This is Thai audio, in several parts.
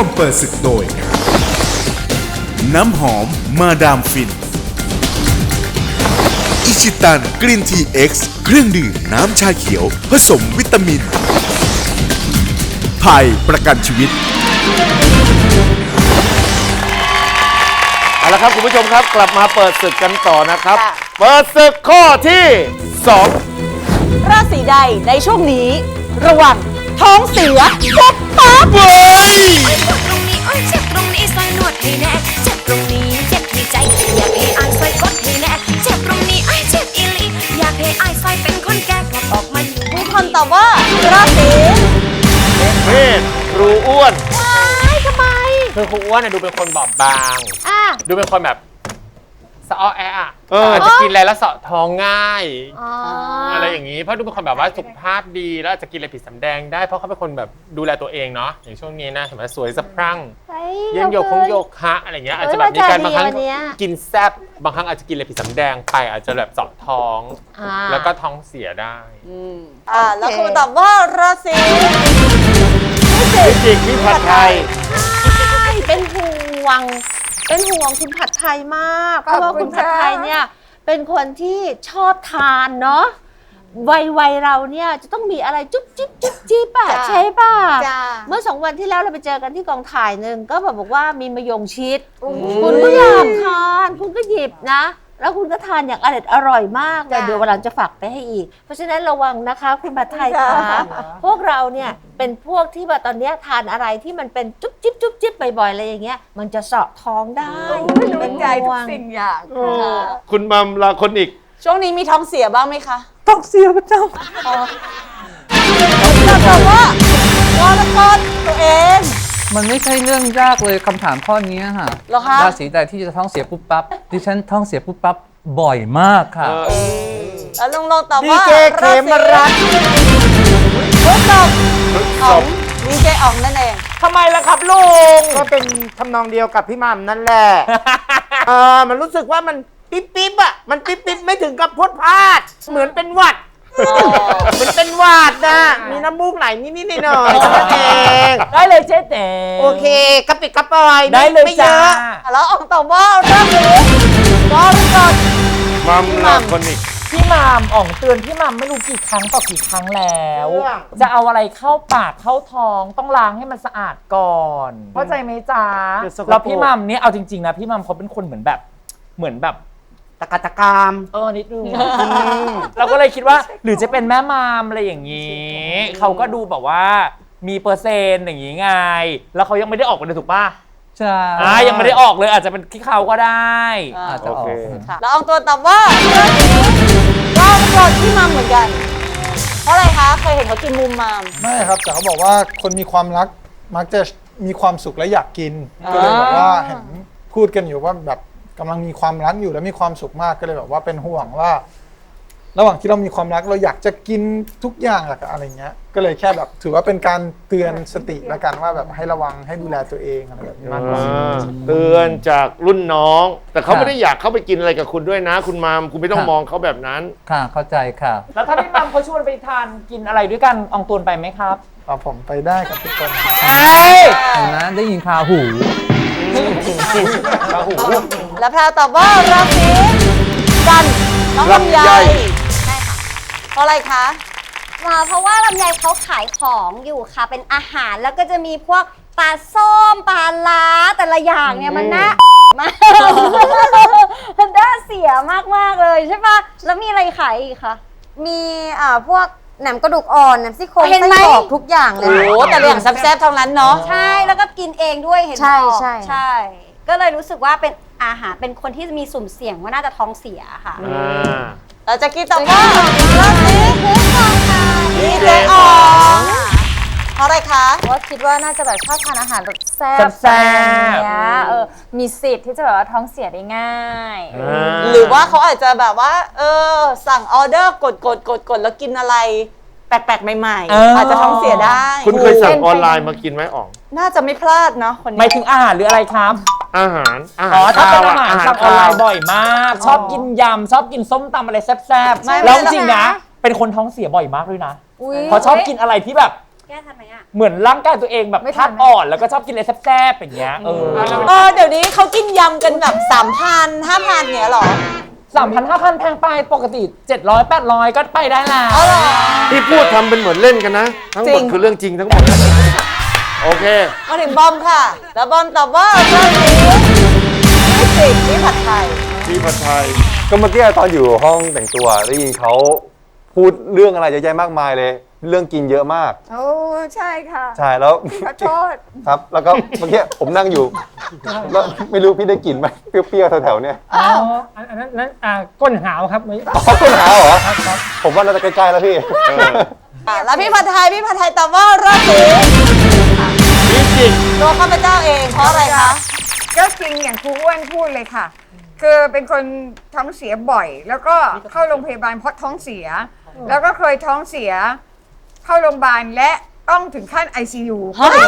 วมเปิดศึกโดย น้ำหอมมาดามฟิน อิชิตันกรีนทีเอ็กซ์เครื่องดื่มน้ำชาเขียว ผสมวิตามินไทยประกันชีวิต เอาละครับคุณผู้ชมครับกลับมาเปิดศึกกันต่อนะครับ ค่ะ เปิดศึกข้อที่สองราศีใดในช่วงนี้ ระวัง ท้องเสียปุ๊บปั๊บเฮ้ยตรงนี้โอ้ยเจ็บตรงนี้ซอยนวดให้แน่เจ็บตรงนี้เจ็บที่ใจอยากให้อายซอยกดให้แน่เจ็บตรงนี้ไอ้ายเจ็บอีหลีอยากให้อายซอยเป็นคนแก่กลับออกมาอยู่มีคนตอบว่าราศีเมษครูอ้วนทำไมคือครูอ้วนเนี่ยดูเป็นคนบอบบาง อะ ดูเป็นคนแบบ สะอ้อแอะอะเอออาจจะกินอะไรแล้วเสาะท้องง่าย อ๋ออะไรอย่างนี้เพราะดูเป็นคนแบบว่าสุขภาพดีแล้วอาจจะกินอะไรผิดสำแดงได้เพราะเขาเป็นคนแบบดูแลตัวเองเนาะอย่างช่วงนี้นะสมัยสวยสะพรั่งเยี่ยงโยกคงโยกฮะอะไรเงี้ยอาจจะแบบมีการบางครั้งกินแซบบางครั้งอาจจะกินอะไรผิดสำแดงไปอาจจะแบบเสาะท้อง อ่า แล้วก็ท้องเสียได้ อ่าแล้วคุณตอบว่าราศีพิจิกพิผัดไทย ใช่เป็นห่วง เป็นห่วงคุณผัดไทยมาก เพราะว่าคุณผัดไทยเนี่ยเป็นคนที่ชอบทานเนาะวัยวัยเราเนี่ยจะต้องมีอะไรจุ๊บจิ๊บจุ๊บจิ๊บอะใช่ป่ะจ้าเมื่อสองวันที่แล้วเราไปเจอกันที่กองถ่ายหนึ่งก็แบบบอกว่ามีมะยงชิด คุณก็อยากทาน คุณก็หยิบนะ แล้วคุณก็ทานอย่างอร่อยอร่อยมากแต่จ้ะ เดี๋ยววันหลังจะฝากไปให้อีก เพราะฉะนั้นระวังนะคะ คุณผัดไทยคะพวกเราเนี่ยเป็นพวกที่แบบตอนเนี้ยทานอะไรที่มันเป็นจุ๊บจิ๊บจุ๊บจิ๊บบ่อยๆอะไรอย่างเงี้ย มันจะเสาะท้องได้รู้ใจทุกสิ่งอย่าง คุณมัมลาคนอีก ช่วงนี้มีท้องเสียบ้างไหมคะต้องเสียพระเจ้าเราตอบว่า วรกรตัวเอง มันไม่ใช่เรื่องยากเลยคำถามข้อนี้ค่ะเหรอคะ ราศีใดที่จะท้องเสียปุ๊บปั๊บดิฉันท้องเสียปุ๊บปั๊บบ่อยมากค่ะ แล้วลุงลงตอบดีว่าเจเขมรัตน์ พฤษภอ๋องดีเจอ๋องนั่นเอง ทำไมล่ะครับลุง ก็เป็นทำนองเดียวกับพี่หมัมนั่นแหละ เออมันรู้สึกว่ามันปิ๊บปิ๊บอะ มันปิ๊บปิ๊บไม่ถึงกับพดพลาด เหมือนเป็นหวัดเห มือนเป็นหวัดนะมีน้ำมูกไหลนิดๆหน่อยๆเท่านั้นเองได้เลยเจ๊เต๋โอเคกระปิดกระปอยม่ได้เลยไม่เยจ้า อะแล้วอ๋องตอบว่าราศีกรกฎมัมลาคนอีกพี่มามอ่องเตือนพี่มามไม่รู้กี่ครั้งต่อกี่ครั้งแล้วเรื่องจะเอาอะไรเข้าปากเข้าท้องต้องล้างให้มันสะอาดก่อนเข้าใจไหมจ๊ะเดี๋ยวสกปรก แล้วพี่มามเนี่ยเอาจริงๆนะพี่มามเขาเป็นคนเหมือนแบบ เหมือนแบบ ตะกะตะกามเออนิดนึงเราก็เลยคิดว่า หรือจะเป็นแม่มามอะไรอย่างนี้เขาก็ดูแบบว่า มีเปอร์เซ็นต์อย่างนี้ไง แล้วเขายังไม่ได้ออกมาเลยถูกป่ะใช่อ่ายังไม่ได้ออกเลยอาจจะเป็นที่เขาก็ได้อาจจะออกโอเคค่ะแล้วอองตัวตอบว่าราศีกรกฎที่มัมเหมือนกัน เพราะอะไรคะเคยเห็นเขากินมุมมัมไม่ครับแต่เขาบอกว่าคนมีความรักมักจะมีความสุขและอยากกินก็เลยแบบว่าเห็นพูดกันอยู่ว่าแบบ กำลังมีความรักอยู่แล้วมีความสุขมากก็เลยแบบว่าเป็นห่วงว่า ระหว่างที่เรามีความรักเราอยากจะกินทุกอย่างอะอะไรเงี้ย ก็เลยแค่แบบถือว่าเป็นการเตือนสติละกันว่าแบบให้ระวังให้ดูแลตัวเองอะไรแบบนี้มากกว่า เตือนจากรุ่นน้อง แต่เขาค่ะไม่ได้อยากเข้าไปกินอะไรกับคุณด้วยนะ คุณมามคุณไม่ต้องค่ะมองเขาแบบนั้น ค่ะเข้าใจค่ะ แล้วถ้าพี่มัมเขาชวนไปทานกินอะไรด้วยกันอองตวนไปไหมครับเอาผมไปได้กับทุกคนเอ้ยเห็นไหมได้ยินคาหู แล้วแพรตอบว่าราศีกันน้องลำไยลำไยเพราะอะไรคะ มาเพราะว่าลำไยเขาขายของอยู่ค่ะ เป็นอาหารแล้วก็จะมีพวกปลาส้มปลาล้าแต่ละอย่างเนี่ยมันน่า มากมันน่าเสียมากๆเลยใช่ปะแล้วมีอะไรขายอีกคะ มีอ่าพวกแหนมกระดูกอ่อนแหนมซี่โครงเห็นไหมไส้กรอกทุกอย่างเลโอ้ย โหแต่ละอย่างแซ่บๆทั้งนั้นเนาะ ใช่แล้วก็กินเองด้วยเห็นใช่บอกใช่ใช่ก็เลยรู้สึกว่าเป็น อาหารเป็นคนที่มีสุ่มเสี่ยงว่าน่าจะท้องเสียค่ะ อ่าแล้วแจะกี้ตอบว่าราศีคือก่อนค่ะดีเจอ๋องเพราะอะไรคะว่าคิดว่าน่าจะแบบชอบทานอาหารแบบแซ่บแซ่บอะไรอย่างเงี้ยเออมีสิทธิ์ที่จะแบบว่าท้องเสียได้ง่ายหรือว่าเขาอาจจะแบบว่า เออ สั่งออเดอร์กดกดกดกดแล้วกินอะไร แปลกๆใหม่เออ ๆ อาจจะท้องเสียได้ คุณเคยสั่งออนไลน์มากินไหมอ๋องน่าจะไม่พลาดเนาะคนหมานี้ ยถึงอาหารหรืออะไรครับ อาหารอาหารอ๋อ ถ้าเป็นข้วอาหารสั่งออนไลน์บ่อยมาก ชอบกินยำ ชอบกินส้มตำอะไรแซ่บๆแล้วจริงๆนะเป็นคนท้องเสียบ่อยมากด้วยนะอุ๊ยเพราะชอบกินอะไรที่แบบ แก้ทันไหมอะ เหมือนร่างกายตัวเองแบบธาตุอ่อนแล้วก็ชอบกินอะไรแซ่บๆอย่างเงี้ยเออ เออเดี๋ยวนี้เขากินยำกันแบบสามพันห้าพันเนี้ยเหรอ สามพันห้าพันแพงไปปกติเจ็ดร้อยแปดร้อยก็ไปได้แล้ว ที่พูดทำเป็นเหมือนเล่นกันนะ ทั้งหมดจริงคือเรื่องจริงทั้งหมด โอเค มาถึงบอมค่ะแล้วบอมตอบว่าราศีพิจิกนี่ผัดไทย ที่ผัดไทย ก็เมื่อกี้ตอนอยู่ห้องแต่งตัวได้ยินเขาพูดเรื่องอะไรเยอะแยะมากมายเลย เรื่องกินเยอะมาก โอ้ใช่ค่ะใช่แล้ว ขอโทษ ครับ แล้วก็เมื่อกี้ผมนั่งอยู่ แล้วไม่รู้พี่ได้กลิ่นไหมเปรี้ยวๆแถวๆเนี่ยอ๋ออันนั้นนั้นอ่าก้นหาวครับไม่อ๋อต้นหาวเหรอผมว่าน่าจะใกล้ๆแล้วพี่ อะแล้วพี่ผัดไทยพี่ผัดไทยตอบว่าราศีพิจิกตัวข้าพเจ้าเองเพราะอะไรคะก็จริงอย่างครูอ้วนพูดเลยค่ะ คือเป็นคนท้องเสียบ่อย แล้วก็เข้าโรงพยาบาลเพราะท้องเสีย แล้วก็เคยท้องเสีย เข้าโรงพยาบาลและต้องถึงขั้น ICU เฮ้ย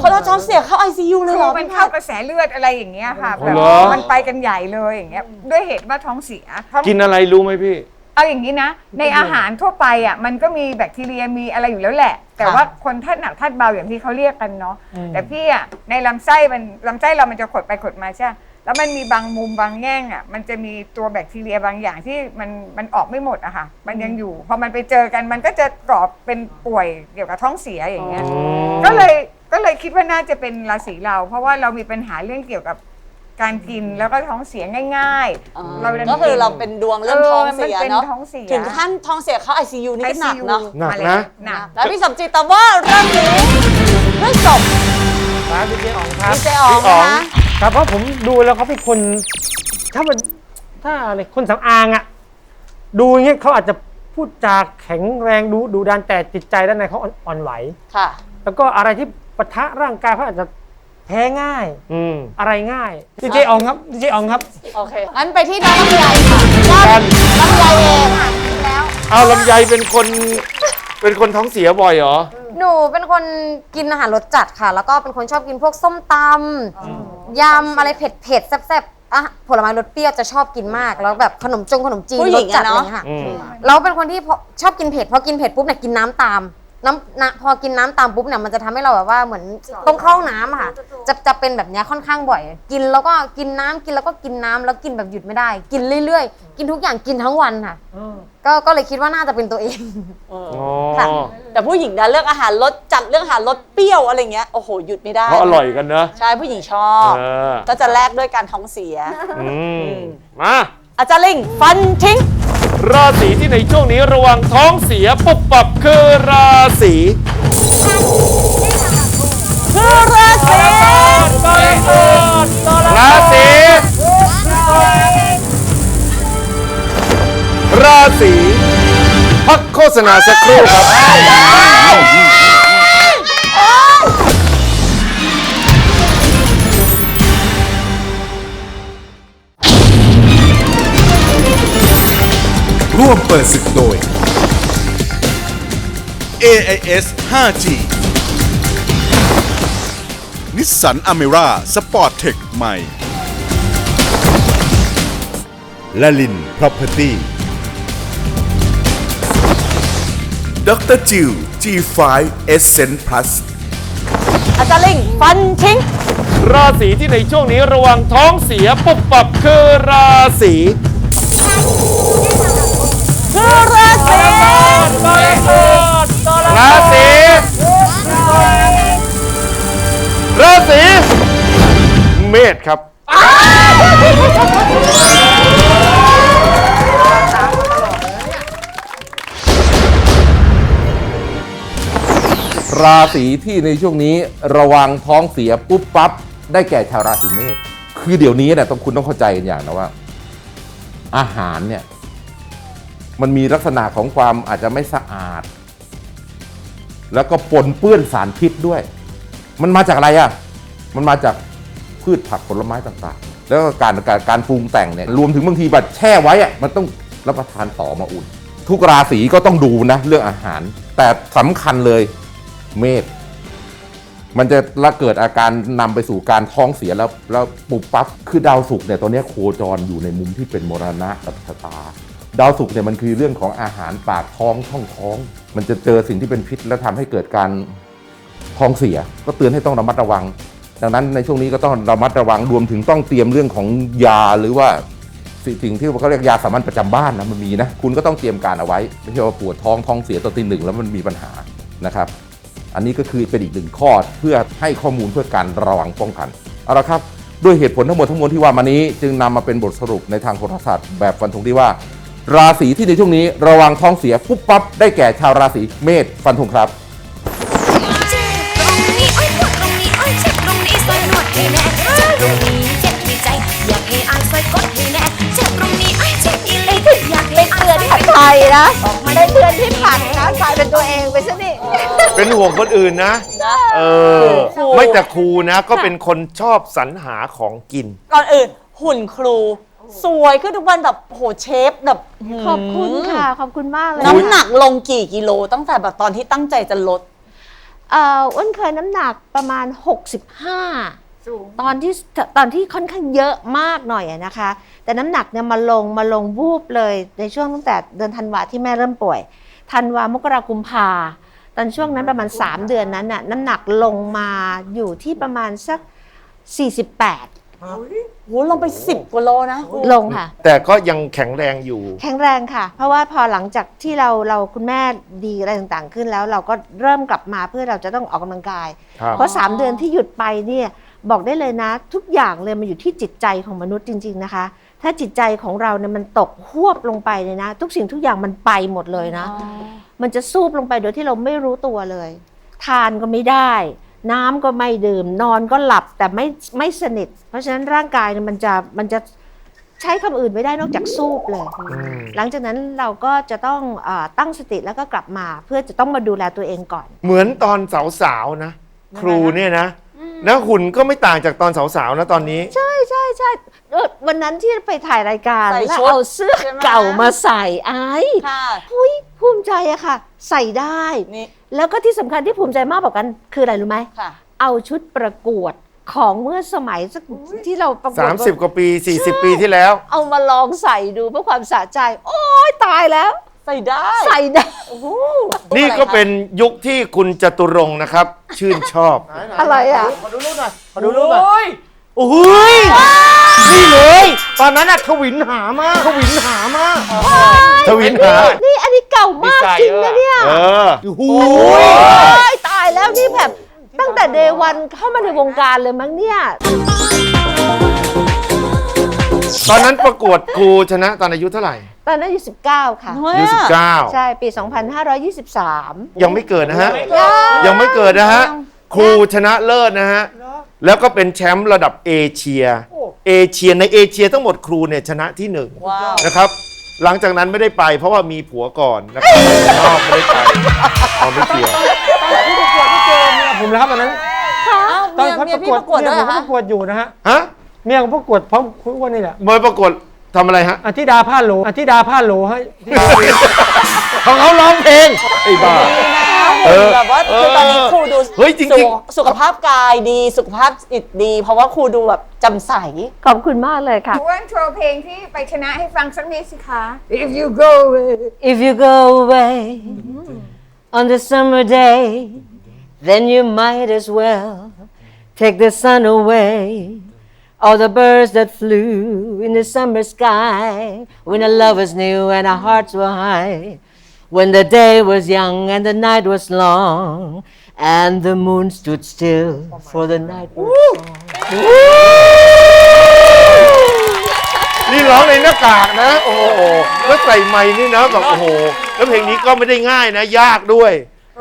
เขาท้องเสียเข้า ICU เลยคืเหรออมันเข้ากระแสเลือดอะไรอย่างเงี้ยค่ะอ๋แบอบเหรอ มันไปกันใหญ่เลยอย่างเงี้ยด้วยเหตุว่าท้องเสียท้อง กินอะไรรู้ไหมพี่ เอาอย่างนี้นะ ในอาหารทั่วไปอะมันก็มีแบคทีเรียมีอะไรอยู่แล้วแหละ แต่ว่าคนธาตุหนักธาตุเบาอย่างที่เขาเรียกกันเนาะแต่พี่อะในลำไส้มันลำไส้เรามันจะขดไปขดมาใช่ไหม แล้วมันมีบางมุมบางแง่งอะ มันจะมีตัวแบคทีเรียบางอย่างที่มันมันออกไม่หมดอะค่ะ มันยังอยู่ พอมันไปเจอกันมันก็จะกรอบเป็นป่วยเกี่ยวกับท้องเสียอย่างเงี้ย ก็เลยก็เลยคิดว่าน่าจะเป็นราศีเรา เพราะว่าเรามีปัญหาเรื่องเกี่ยวกับการกินแล้วก็ท้องเสียง่ายๆเราดันก็คือเราเป็นดวงเรื่องท้องเสียมันเป็นเนาะท้องเสีย ถึงขั้นท้องเสียเข้า ICU นี่ก็หนัก ICU เนาะ หนักมาเลยนะ หนัก แล้วพี่สมจิตตอบว่าราศีพฤษภครับพี่เจอ๋องครับพี่เจอ๋องนะคะ ครับเพราะผมดูแล้วเขาเป็นคน ถ้ามันถ้าอะไรคนสำอางอะดูอย่างเงี้ยเขาอาจจะพูดจาแข็งแรงดูดูดันแต่จิตใจด้านในเขาอ่อนอ่อนไหว ค่ะ แล้วก็อะไรที่ปะทะร่างกายเขาอาจจะแพ้ง่าย อืมอะไรง่ายดีเจอ๋องครับดีเจอ๋องครับ โอเค งั้นไปที่น้องลำไยค่ะกันลำไยเองเอาลำไยเป็นคนเป็นคนท้องเสียบ่อยเหรอ หนูเป็นคนกินอาหารรสจัดค่ะ แล้วก็เป็นคนชอบกินพวกส้มตำยำอะไรเผ็ดเผ็ดๆแซ่บๆอะผลไม้รสเปรี้ยวจะชอบกินมาก แล้วแบบขนมจงขนมจีนผู้หรญิสงจัดอะอะไรเนาะ เงี้ยค่ะอืมเราเป็นคนที่พอชอบกินเผ็ดพอกินเผ็ดปุ๊บเนี่ยกินน้ำตาม น้ำนะพอกินน้ำตามปุ๊บเนี่ยมันจะทำให้เราแบบว่าเหมือนต้องเข้าห้องน้ำอะค่ะ จะจะเป็นแบบเนี้ยค่อนข้างบ่อย กินแล้วก็กินน้ำกินแล้วก็กินน้ำแล้วกินแบบหยุดไม่ได้ กินเรื่อยๆ กินทุกอย่างกินทั้งวันค่ะก็ก็เลยคิดว่าน่าจะเป็นตัวเองอ๋อค่ะ แต่ผู้หญิงนะเรื่องอาหารรสจัดเรื่องอาหารรสเปรี้ยวอะไรเงี้ยโอ้โหหยุดไม่ได้เพราะอร่อยกันเนอะใช่ผู้หญิงชอบ เออก็จะแลกด้วยการท้องเสีย อืมมาอาจารย์ลิงฟันทิ้ง ราศีที่ในช่วงนี้ระวังท้องเสียปุบปับคือราศีคือราศีราศีราศีพักโฆษณาสักครู่ครับ ร่วมเปิดศึกโดย AIS 5G นิสสันอเมร่าสปอร์ตเทคใหม่ละลิน Property ดรจิว G5 Essence Plus อาจารย์ลิงฟันทิ้ง ราศีที่ในช่วงนี้ระวังท้องเสียปุบปับคือราศีคือ ราศีราศีราศีเมษครับราศีที่ในช่วงนี้ระวังท้องเสียปุ๊บปั๊บได้แก่ชาวราศีเมษคือเดี๋ยวนี้เนี่ยต้องคุณต้องเข้าใจกันอย่างนะว่า อาหารเนี่ย มันมีลักษณะของความอาจจะไม่สะอาด แล้วก็ปนเปื้อนสารพิษด้วย มันมาจากอะไรอะ มันมาจากพืชผักผลไม้ต่างๆ แล้วก็การการการปรุงแต่งเนี่ยรวมถึงบางทีแบบแช่ไว้อะมันต้องรับประทานต่อมาอุ่น ทุกราศีก็ต้องดูนะเรื่องอาหาร แต่สำคัญเลยเมษมันจะละเกิดอาการนำไปสู่การท้องเสียแล้วแล้วปุบปั๊บคือดาวศุกร์เนี่ยตอนนี้โคจรอยู่ในมุมที่เป็นมรณะกับชะตา ดาวศุกร์เนี่ยมันคือเรื่องของอาหารปากท้องช่องท้อง มันจะเจอสิ่งที่เป็นพิษและทำให้เกิดการท้องเสีย ก็เตือนให้ต้องระมัดระวัง ดังนั้นในช่วงนี้ก็ต้องระมัดระวังรวมถึงต้องเตรียมเรื่องของยาหรือว่าสิ่งสิ่งที่เขาเรียกยาสามัญประจำบ้านนะมันมีนะคุณก็ต้องเตรียมการเอาไว้ไม่ใช่ว่าปวดท้องท้องเสียตอนตีหนึ่งแล้วมันมีปัญหานะครับ อันนี้ก็คือเป็นอีกหนึ่งข้อเพื่อให้ข้อมูลเพื่อการระวังป้องกันเอาละครับด้วยเหตุผลทั้งหมดทั้งมวลที่ว่ามานี้ จึงนำมาเป็นบทสรุปในทางโหราศาสตร์แบบฟันธงที่ว่า ราศีที่ในช่วงนี้ระวังท้องเสียปุ๊บปั๊บได้แก่ชาวราศีเมษฟันธงครับตรงนี้อ้ยปวดตรงนี้อ้ยเจ็บตรงนี้ซอยนวดให้แน่เจ็บตรงนี้เจ็บที่ใจอยากให้อายซอยกดให้แน่เจ็บตรงนี้อ้ยเจ็บอีหลีอยากให้อายซอยเป็นไทยนะไม่ได้เตือนที่ผัดนะกลายเป็นตัวเองไปซะนี่ เป็นห่วงคนอื่นนะ เออ ไม่แต่ครูนะ ก็เป็นคนชอบสรรหาของกิน ก่อนอื่นหุ่นครู สวยขึ้นทุกวันแบบโหเชฟแบบขอบคุณค่ะ ขอบคุณมากเลยน้ำหนักลงกี่กิโล ตั้งแต่แบบตอนที่ตั้งใจจะลดเอ่ออ้วนเคยน้ำหนักประมาณ 65ตอนที่ตอนที่ค่อนข้างเยอะมากหน่อยอะนะคะ แต่น้ำหนักเนี่ยมาลงมาลงวูบเลยในช่วงตั้งแต่เดือนธันวาที่แม่เริ่มป่วยธันวามกรากุมภาตอนช่วงนั้นประมาณ 3 เดือนนั้นน่ะน้ำหนักลงมาอยู่ที่ประมาณสัก 48 โหลงไปสิบกว่าโลนะลงค่ะ แต่ก็ยังแข็งแรงอยู่ แข็งแรงค่ะ เพราะว่าพอหลังจากที่เราเราคุณแม่ดีอะไรต่างๆ ขึ้นแล้วเราก็เริ่มกลับมาเพื่อเราจะต้องออกกำลังกาย ครับ เพราะ3เดือนที่หยุดไปเนี่ยบอกได้เลยนะ ทุกอย่างเลยมันอยู่ที่จิตใจของมนุษย์จริง ๆนะคะ ถ้าจิตใจของเราเนี่ยมันตกหวบลงไปเลยนะ ทุกสิ่งทุกอย่างมันไปหมดเลยนะ มันจะซูบลงไปโดยที่เราไม่รู้ตัวเลย ทานก็ไม่ได้ น้ำก็ไม่ดื่ม นอนก็หลับแต่ไม่ไม่สนิท เพราะฉะนั้นร่างกายเนี่ยมันจะมันจะใช้คำอื่นไม่ได้นอกจากซูบเลย หลังจากนั้นเราก็จะต้องเออตั้งสติแล้วก็กลับมา เพื่อจะต้องมาดูแลตัวเองก่อน เหมือนตอนสาวๆนะ ครูเนี่ยนะนะหุ่นก็ไม่ต่างจากตอนสาวๆนะตอนนี้ ใช่ใช่ใช่เออวันนั้นที่ไปถ่ายรายการใส่แล้วชุดเอาเสื้อใช่ไหมเก่ามาใส่ไอ้ค่ะหุย ภูมิใจอะค่ะ ใส่ได้ นี่ แล้วก็ที่สำคัญที่ภูมิใจมากกว่ากัน คืออะไรรู้ไหม ค่ะ เอาชุดประกวดของเมื่อสมัยสักที่เราประกวด 30 กว่าปี 40 ปีที่แล้ว เอามาลองใส่ดูเพื่อความสะใจ โอ้ยตายแล้ว ใส่ได้ใส่ได้นี่ก็เป็นยุคที่คุณจตุรงค์นะครับ ชื่นชอบอะไรอะ ขอดูรูปหน่อย ขอดูรูปหน่อย โอ้ยโอ้ยนี่เลย ตอนนั้นอะทวินหามากทวินหามากทวินหา นี่อันนี้เก่ามากจริงนะเนี่ยเออโอ้ยตายแล้วนี่แบบตั้งแต่เดวันเข้ามาในวงการเลยมั้งเนี่ย ตอนนั้นประกวดครูชนะตอนอายุเท่าไหร่ ตอนนั้นอายุ19 ค่ะ อายุ19ใช่ ปี 2523 ยังไม่เกิดนะฮะยังยังไม่เกิดนะฮะ ครูชนะเลิศนะฮะ แล้วก็เป็นแชมป์ระดับเอเชีย เอเชียในเอเชียทั้งหมดครูเนี่ยชนะที่หนึ่งว้าวนะครับ หลังจากนั้นไม่ได้ไป เพราะว่ามีผัวก่อนนะครับชอบไม่ได้ไปเอาไม่เกี่ยว ผู้ประกวดที่เจอเมียผมนะครับตอนนั้นอ้าวตอนเมียเขาเมียประพี่กวดประกวดเมีด้วยยผมเหรอก็คะประกวดอยู่นะฮะฮะเมียผมประกวดพร้อมคุณอ้วนนี่แหละมวยประกวดทำอะไรฮะ อธิดาผ้าโหลอธิดาผ้าโหลให้ของเขาร้องเพลงไอ้บ้า เออแบบว่าคือตอนนี้ครูดูเฮ้ยจริงๆ สุขสุขภาพกายดีสุขภาพจิตดี เพราะว่าครูดูแบบจำใส ขอบคุณมากเลยค่ะ อ้วนโชว์เพลงที่ไปชนะให้ฟังสักนิดสิคะ If you go away If you go away on the summer day, then you might as well take the sun away. All the birds that flew in the summer sky when our love was new and our hearts were high. When the day was young and the night was long, and the moon stood still for the night was long. นี่ร้องในหน้ากากนะ โอ้โหแล้วใส่ไม้นี่นะแบบโอ้โห แล้วเพลงนี้ก็ไม่ได้ง่ายนะ ยากด้วย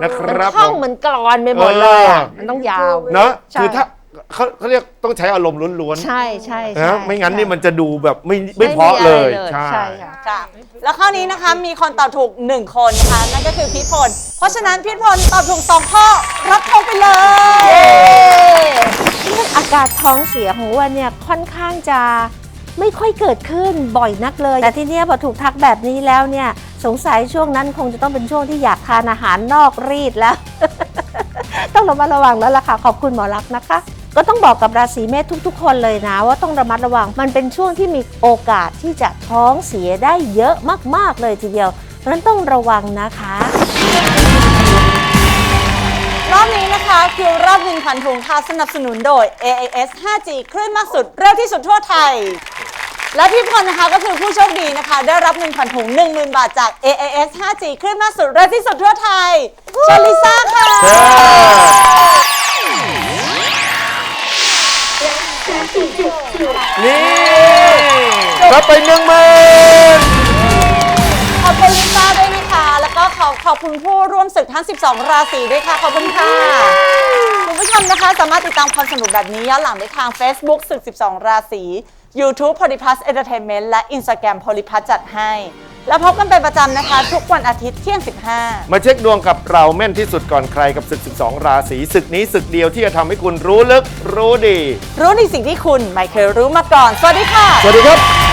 นะครับท่องผมเหมือนกรอนไปหมดเลยอะเออมันต้องยาว เนอะใช่คือถ้า เขาเขาเรียกต้องใช้อารมณ์ล้วนใช่ใช่ๆใช่นะไม่งั้นนี่มันจะดูแบบไม่ไม่ไม่เพราะเลยมีอะไรใช่ ใช่ค่ะ ค่ะแล้วข้อนี้นะคะมีคนตอบถูก 1 คนนะคะนั่นก็คือพีทพล เพราะฉะนั้นพีทพลตอบถูก 2 ข้อ รับทองไปเลย อากาศท้องเสียของอ้วันเนี่ยค่อนข้างจะไม่ค่อยเกิดขึ้นบ่อยนักเลย แต่ทีเนี้ยพอถูกทักแบบนี้แล้วเนี่ยสงสัยช่วงนั้นคงจะต้องเป็นช่วงที่อยากทานอาหารนอกรีดแล้ว ต้องระมัดระวังแล้วล่ะค่ะ ขอบคุณหมอรักษณ์นะคะ ก็ต้องบอกกับราศีเมษทุก ๆ คนเลยนะ ว่าต้องระมัดระวัง มันเป็นช่วงที่มีโอกาสที่จะท้องเสียได้เยอะมาก ๆ เลยทีเดียวนั้นต้องระวังนะคะรอบนี้นะคะคิวรอบหนึ่งขวันถุงค่ะสนับสนุนโดย AAS 5G คลื่นมากสุดเร็วที่สุดทั่วไทย และพี่พลนะคะก็คือผู้โชคดีนะคะ ได้รับเงินขวันถุง 10,000 บาทจาก AAS 5G คลื่นมากสุดเร็วที่สุดทั่วไทยเชลิซ่าค่ะ รับไปหนึ่งหมื่นขอบคุณลิซ่าด้วยนะคะ แล้วก็ขอขอบคุณผู้ร่วมศึกทั้ง 12 ราศีด้วยค่ะ ขอบคุณค่ะ คุณผู้ชมนะคะ สามารถติดตามความสนุกแบบนี้ย้อนหลังได้ทาง Facebook ศึก 12 ราศี YouTube Polyplus Entertainment และ Instagram Polyplus จัดให้ แล้วพบกันเป็นประจำนะคะ ทุกวันอาทิตย์เที่ยง 15 มาเช็คดวงกับเราแม่นที่สุดก่อนใครกับศึก 12 ราศีศึกนี้ศึกเดียวที่จะทำให้คุณรู้ลึกรู้ดี รู้ในสิ่งที่คุณไม่เคยรู้มาก่อน สวัสดีค่ะ สวัสดีครับ